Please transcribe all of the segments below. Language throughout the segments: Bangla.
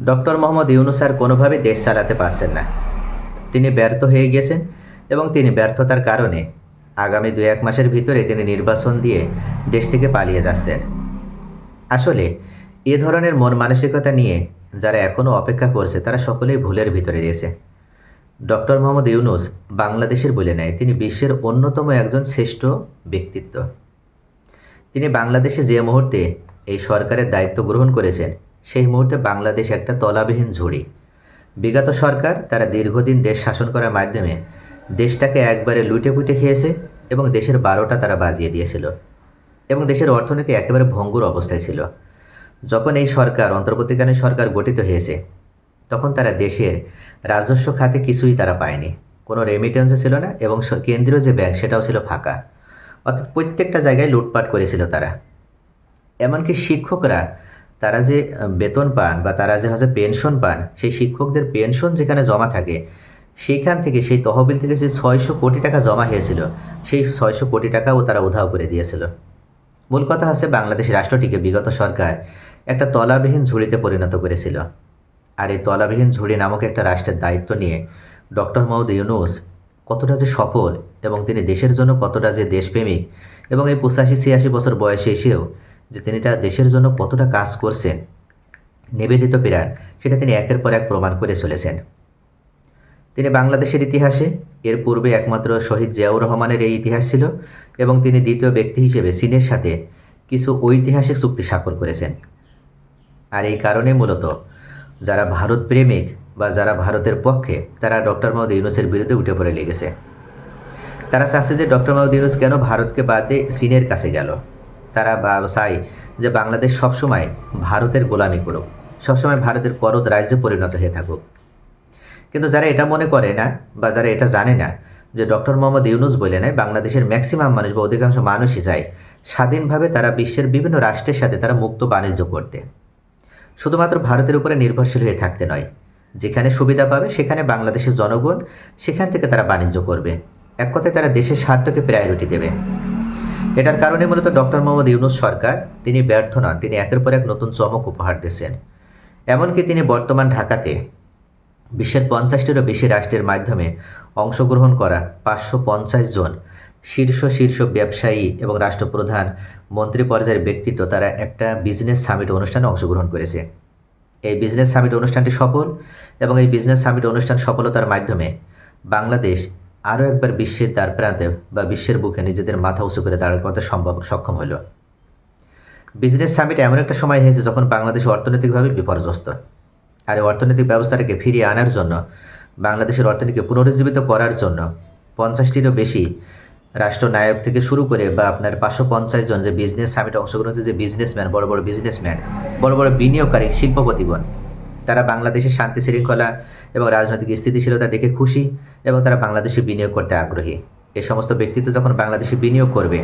ডক্টর মোহাম্মদ ইউনুস আর কোনোভাবে দেশ চালাতে পারছেন না। তিনি ব্যর্থ হয়ে গেছেন এবং তিনি ব্যর্থতার কারণে আগামী দু এক মাসের ভিতরে তিনি নির্বাচন দিয়ে দেশ থেকে পালিয়ে যাচ্ছেন। আসলে এ ধরনের মন মানসিকতা নিয়ে যারা এখনও অপেক্ষা করছে, তারা সকলেই ভুলের ভিতরে রয়েছে। ডক্টর মোহাম্মদ ইউনুস বাংলাদেশের বলে নেয়, তিনি বিশ্বের অন্যতম একজন শ্রেষ্ঠ ব্যক্তিত্ব। তিনি বাংলাদেশে যে মুহূর্তে এই সরকারের দায়িত্ব গ্রহণ করেছেন সেই মুহূর্তে বাংলাদেশ একটা তলাবিহীন ঝুড়ি। বিগত সরকার তারা দীর্ঘদিন দেশ শাসন করার মাধ্যমে দেশটাকে একবারে লুটে পুটে খেয়েছে এবং দেশের বারোটা তারা বাজিয়ে দিয়েছিল এবং দেশের অর্থনীতি একেবারে ভঙ্গুর অবস্থায় ছিল। যখন এই সরকার, অন্তর্বর্তীকালীন সরকার গঠিত হয়েছে, তখন তারা দেশের রাজস্ব খাতে কিছুই তারা পায়নি। কোনো রেমিটেন্সও ছিল না এবং কেন্দ্রীয় যে ব্যাংক সেটাও ছিল ফাঁকা। অর্থাৎ প্রত্যেকটা জায়গায় লুটপাট করেছিল তারা। এমনকি শিক্ষকরা তারা যে বেতন পান বা তারা যে হচ্ছে পেনশন পান, সেই শিক্ষকদের পেনশন যেখানে জমা থাকে, সেইখান থেকে সেই তহবিল থেকে যে ছয়শো কোটি টাকা জমা হয়েছিল, সেই ছয়শো কোটি টাকাও তারা উধাও করে দিয়েছিল। মূল কথা হচ্ছে বাংলাদেশ রাষ্ট্রটিকে বিগত সরকার একটা তলাবিহীন ঝুড়িতে পরিণত করেছিল। আর এই তলাবিহীন ঝুড়ি নামক একটা রাষ্ট্রের দায়িত্ব নিয়ে ডক্টর মহম্মদ ইউনুস কতটা যে সফল এবং তিনি দেশের জন্য কতটা যে দেশপ্রেমিক এবং এই পঁচাশি ছিয়াশি বছর বয়সে এসেও যে তিনি তার দেশের জন্য কতটা কাজ করছেন। নিবেদিত প্রাণ সেটা তিনি একের পর এক প্রমাণ করে চলেছেন। তিনি বাংলাদেশের ইতিহাসে এর পূর্বে একমাত্র শহীদ জিয়াউর রহমানের এই ইতিহাস ছিল এবং তিনি দ্বিতীয় ব্যক্তি হিসেবে চীনের সাথে কিছু ঐতিহাসিক চুক্তি স্বাক্ষর করেছেন। আর এই কারণে মূলত যারা ভারত প্রেমিক বা যারা ভারতের পক্ষে, তারা ডক্টর মোহাম্মদ ইউনুসের বিরুদ্ধে উঠে পড়ে লেগেছে। তারা চাচ্ছে যে ডক্টর মোহাম্মদ ইউনুস কেন ভারতকে বাদ দিয়ে চীনের কাছে গেল। তারা চায় যে বাংলাদেশ সবসময় ভারতের গোলামি করুক, সবসময় ভারতের করদ রাজ্যে পরিণত হয়ে থাকুক। কিন্তু যারা এটা মনে করে না বা যারা এটা জানে না যে ডক্টর মোহাম্মদ ইউনুস বলে নেয় বাংলাদেশের ম্যাক্সিমাম মানুষ বা অধিকাংশ মানুষই যায় স্বাধীনভাবে তারা বিশ্বের বিভিন্ন রাষ্ট্রের সাথে তারা মুক্ত বাণিজ্য করতে। শুধুমাত্র ভারতের উপরে নির্ভরশীল হয়ে থাকতে নয়, যেখানে সুবিধা পাবে সেখানে বাংলাদেশের জনগণ সেখান থেকে তারা বাণিজ্য করবে। এক কথায় তারা দেশের স্বার্থকে প্রায়োরিটি দেবে। এটার কারণে মূলত ডক্টর মোহাম্মদ ইউনুস সরকার, তিনি ব্যর্থ নন তিনি একের পর এক নতুন চমক উপহার দিচ্ছেন এমনকি তিনি বর্তমান ঢাকাতে বিশ্বের পঞ্চাশটিরও বেশি রাষ্ট্রের মাধ্যমে অংশগ্রহণ করা পাঁচশো পঞ্চাশ জন শীর্ষ শীর্ষ ব্যবসায়ী এবং রাষ্ট্রপ্রধান মন্ত্রী পর্যায়ের ব্যক্তিত্ব তারা একটা বিজনেস সামিট অনুষ্ঠানে অংশগ্রহণ করেছে। এই বিজনেস সামিট অনুষ্ঠানটি সফল এবং এই বিজনেস সামিট অনুষ্ঠান সফলতার মাধ্যমে বাংলাদেশ আরও একবার বিশ্বের দ্বার প্রান্তে বা বিশ্বের বুকে নিজেদের মাথা উঁচু করে দাঁড়াতে করতে সম্ভব সক্ষম হলো। বিজনেস সামিট এমন একটা সময় হয়েছে যখন বাংলাদেশ অর্থনৈতিকভাবে বিপর্যস্ত। আর অর্থনৈতিক ব্যবস্থাটাকে ফিরিয়ে আনার জন্য, বাংলাদেশের অর্থনীতিকে পুনরুজ্জীবিত করার জন্য পঞ্চাশটিরও বেশি রাষ্ট্রনায়ক থেকে শুরু করে বা আপনার পাঁচশো পঞ্চাশ জন যে বিজনেস সামিটে অংশগ্রহণ হচ্ছে যে বিজনেসম্যান, বড় বড় বিজনেসম্যান, বড় বড় বিনিয়োগকারী, শিল্পপতিগণ তারা বাংলাদেশের শান্তি শৃঙ্খলা এবং রাজনৈতিক স্থিতিশীলতা দেখে খুশি এবং তারা বাংলাদেশে বিনিয়োগ করতে আগ্রহী। এ সমস্ত ব্যক্তিত্ব যখন বাংলাদেশে বিনিয়োগ করবে,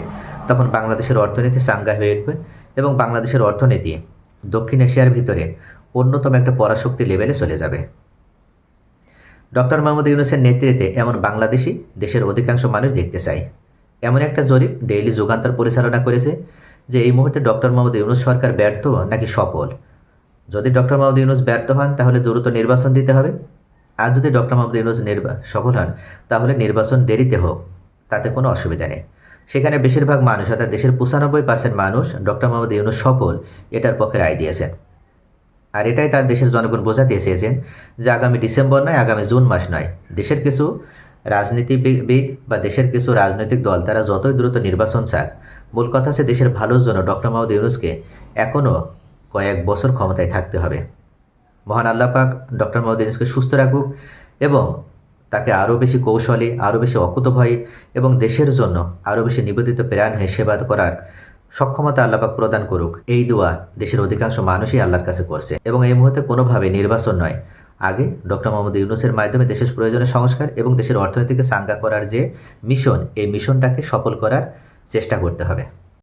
তখন বাংলাদেশের অর্থনীতি চাঙ্গা হয়ে উঠবে এবং বাংলাদেশের অর্থনীতি দক্ষিণ এশিয়ার ভিতরে অন্যতম একটা পরাশক্তি লেভেলে চলে যাবে। ডক্টর মোহাম্মদ ইউনুসের নেতৃত্বে এমন বাংলাদেশি দেশের অধিকাংশ মানুষ দেখতে চায়। এমন একটা জরিপ ডেইলি যুগান্তর পরিচালনা করেছে যে, এই মুহূর্তে ডক্টর মোহাম্মদ ইউনুস সরকার ব্যর্থ নাকি সফল? যদি ডক্টর মোহাম্মদ ইউনুস ব্যর্থ হন, তাহলে দ্রুত নির্বাচন দিতে হবে। আর যদি ডক্টর মোহাম্মদ ইউনুস নির্বা, সফল হন, তাহলে নির্বাচন দেরিতে হোক। তাতে কোনো অসুবিধা নেই। সেখানে বেশিরভাগ মানুষ, অর্থাৎ দেশের পঁচানব্বই পার্সেন্ট মানুষ ডক্টর মোহাম্মদ ইউনুস সফল, এটার পক্ষে রায় দিয়েছেন। আর এটাই তার দেশের জনগণ বোঝাতে এসেছেন যে আগামী ডিসেম্বর নয়, আগামী জুন মাস নয়। দেশের কিছু রাজনীতিবিদ বা দেশের কিছু রাজনৈতিক দল, তারা যতই দ্রুত নির্বাচন চাক, মূল কথা হচ্ছে দেশের ভালোর জন্য ডক্টর মোহাম্মদ ইউনুসকে এখনও কয়েক বছর ক্ষমতায় থাকতে হবে। মহান আল্লাহ পাক ডক্টর মোহাম্মদ ইউনুসকে সুস্থ রাখুক এবং তাকে আরও বেশি কৌশলী, আরও বেশি অকুতভয়ী এবং দেশের জন্য আরও বেশি নিবেদিত প্রাণ হয়ে সেবা করার সক্ষমতা আল্লাপাক প্রদান করুক। এই দোয়া দেশের অধিকাংশ মানুষই আল্লাহর কাছে করছে এবং এই মুহূর্তে কোনোভাবে নির্বাচন নয়। আগে ডক্টর মোহাম্মদ ইউনুসের মাধ্যমে দেশের প্রয়োজনীয় সংস্কার এবং দেশের অর্থনীতিকে সাঙ্গা করার যে মিশন, এই মিশনটাকে সফল করার চেষ্টা করতে হবে।